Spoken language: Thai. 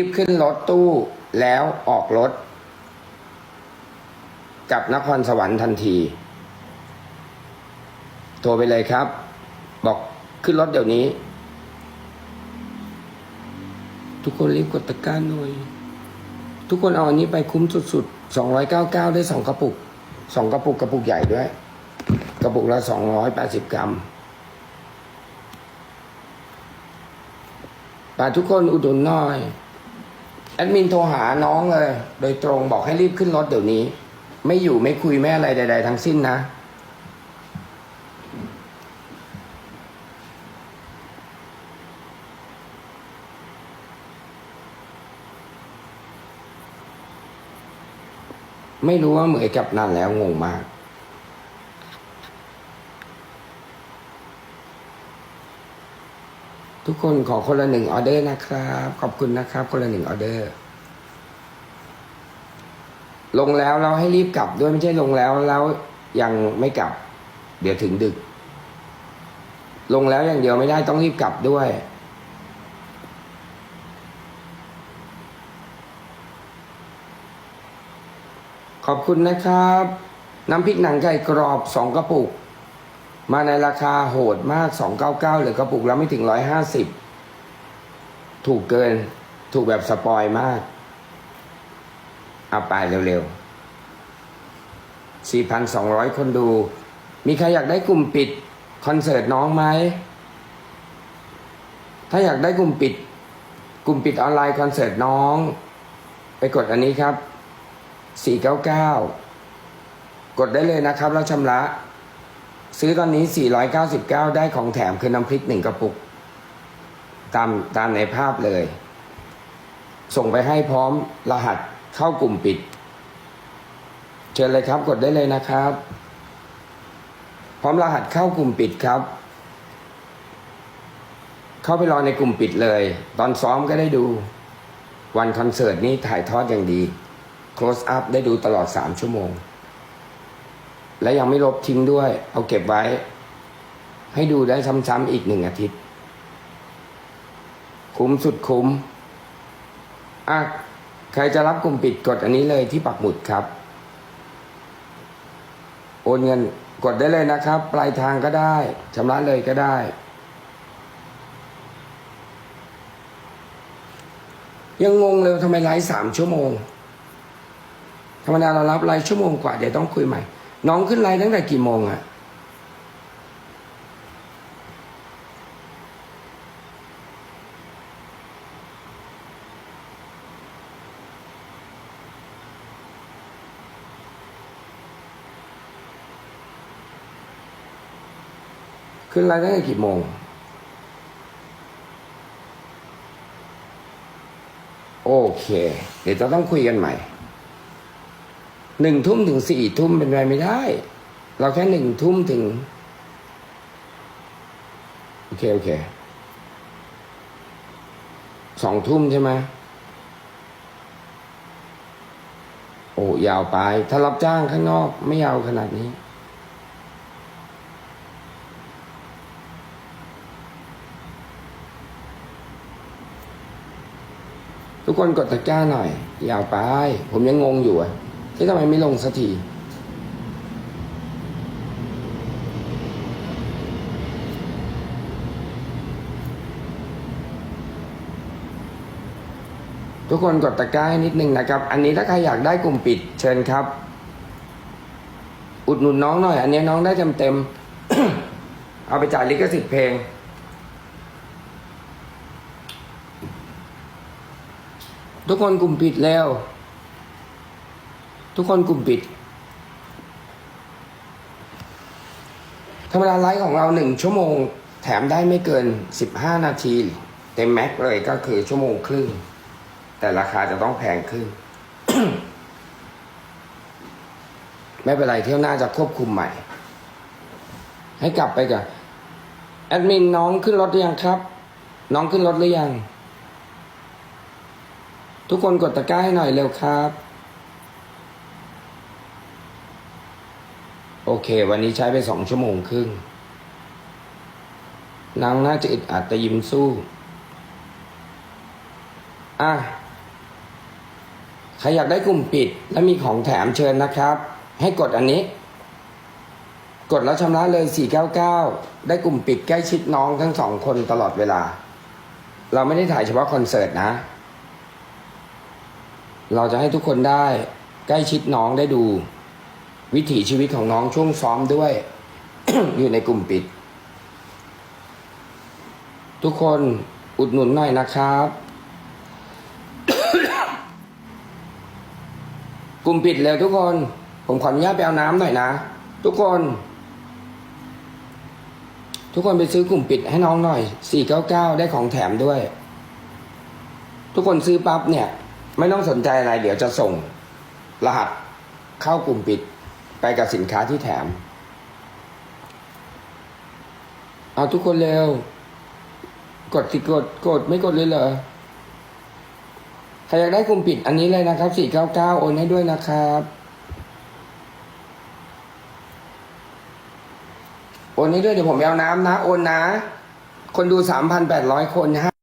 รีบขึ้นรถตู้แล้วออกรถกับนครสวรรค์ทันที โทรไปเลยครับ บอกขึ้นรถเดี๋ยวนี้ ทุกคนรีบกดตะกร้าหน่อย ทุกคนเอาอันนี้ไปคุ้มสุดๆ299ได้สองกระปุกสองกระปุกกระปุกใหญ่ด้วย กระปุกละ280กรัมปาทุกคนอุดหนุนหน่อย แอดมินโทรหาน้องเลย โดยตรงบอกให้รีบขึ้นรถเดี๋ยวนี้ ไม่อยู่ไม่คุยไม่อะไรใด ๆ ทั้งสิ้นนะ ไม่รู้ว่าเหมือนกับนั่นแล้วงงมาก ทุกคนขอคนละหนึ่งออเดอร์นะครับ ขอบคุณนะครับ คนละหนึ่งออเดอร์ ลงแล้วเราให้รีบกลับด้วยไม่ใช่ลงแล้วแล้วยังไม่กลับ เดี๋ยวถึงดึก ลงแล้วอย่างเดียวไม่ได้ต้องรีบกลับด้วยขอบคุณนะครับ น้ำพริกหนังไก่กรอบสองกระปุก มาในราคาโหดมาก 299เหรือกระปุกแล้วไม่ถึง 150 ถูกเกิน ถูกแบบสปอยมาก เอาไปเร็วๆ 4,200 คนดู มีใครอยากได้กลุ่มปิดคอนเสิร์ตน้องไหม ถ้าอยากได้กลุ่มปิด กลุ่มปิดออนไลน์คอนเสิร์ตน้อง ไปกดอันนี้ครับ 499 กดได้เลยนะครับแล้วชำระ ซื้อตอนนี้ 499 ได้ของแถมคือน้ำพริกหนึ่งกระปุก ตามตามในภาพเลย ส่งไปให้พร้อมรหัสเข้ากลุ่มปิด เชิญเลยครับกดได้เลยนะครับ พร้อมรหัสเข้ากลุ่มปิดครับ เข้าไปรอในกลุ่มปิดเลย ตอนซ้อมก็ได้ดู วันคอนเสิร์ตนี้ถ่ายทอดอย่างดี close up ได้ดูตลอด 3 ชั่วโมง และยังไม่ลบทิ้งด้วย เอาเก็บไว้ ให้ดูได้ซ้ำๆอีกหนึ่งอาทิตย์ คุ้มสุดคุ้มอะใครจะรับกลุ่มปิดกดอันนี้เลยที่ปักหมุดครับ โอนเงินกดได้เลยนะครับ ปลายทางก็ได้ชำระเลยก็ได้ยังงงเลยทำไมไลฟ์สามชั่วโมงธรรมดาเรารับไลฟ์ชั่วโมงกว่าเดี๋ยวต้องคุยใหม่ น้องขึ้นไลฟ์ตั้งแต่กี่โมงอะขึ้นไลฟ์ตั้งแต่กี่โมงโอเค เดี๋ยวจะต้องคุยกันใหม่ หนึ่งทุ่มถึงสี่ทุ่มเป็นไปไม่ได้ เราแค่หนึ่งทุ่มถึง โอเค โอเคสองทุ่มใช่ไหมโอ้ยาวไป ถ้ารับจ้างข้างนอกไม่ยาวขนาดนี้ ทุกคนกดตะกร้าหน่อย ยาวไป ผมยังงงอยู่อะ ที่ทำไมไม่ลงสักทีทุกคนกดตะกร้าให้นิดนึงนะครับ อันนี้ถ้าใครอยากได้กลุ่มปิดเชิญครับ อุดหนุนน้องหน่อย อันนี้น้องได้เต็มเต็มเอาไปจ่ายลิขสิทธิ์เพลง ทุกคนกลุ่มปิดแล้ว ทุกคนกลุ่มปิด ธรรมดาไลฟ์ของเราหนึ่งชั่วโมง แถมได้ไม่เกินสิบห้านาที เต็มแม็กเลยก็คือชั่วโมงครึ่ง แต่ราคาจะต้องแพงขึ้น ไม่เป็นไรเที่ยวหน้าจะควบคุมใหม่ ให้กลับไปก่อนแอดมินน้องขึ้นรถหรือยังครับ น้องขึ้นรถหรือยัง ทุกคนกดตะกร้าให้หน่อยเร็วครับ โอเค วันนี้ใช้ไปสองชั่วโมงครึ่ง นางน่าจะอึดอัดแต่ยิ้มสู้ อะ ใครอยากได้กลุ่มปิด และมีของแถมเชิญนะครับ ให้กดอันนี้ กดแล้วชำระเลย 499 ได้กลุ่มปิดใกล้ชิดน้องทั้งสองคนตลอดเวลา เราไม่ได้ถ่ายเฉพาะคอนเสิร์ตนะ เราจะให้ทุกคนได้ใกล้ชิดน้องได้ดู วิถีชีวิตของน้องช่วงซ้อมด้วย อยู่ในกลุ่มปิด ทุกคนอุดหนุนหน่อยนะครับ กลุ่มปิดเร็วทุกคน ผมขออนุญาตไปเอาน้ำหน่อยนะ ทุกคน ทุกคนไปซื้อกลุ่มปิดให้น้องหน่อย 499 ได้ของแถมด้วย ทุกคนซื้อปั๊บเนี่ย ไม่ต้องสนใจอะไร เดี๋ยวจะส่ง รหัสเข้ากลุ่มปิด ไปกับสินค้าที่แถม เอาทุกคนเร็ว กดสิกดกดไม่กดเลยเหรอใครอยากได้กลุ่มปิดอันนี้เลยนะครับ 499 โอนให้ด้วยนะครับ โอนให้ด้วยเดี๋ยวผมเอาน้ำนะ โอนนะ คนดู 3,800 คนฮะ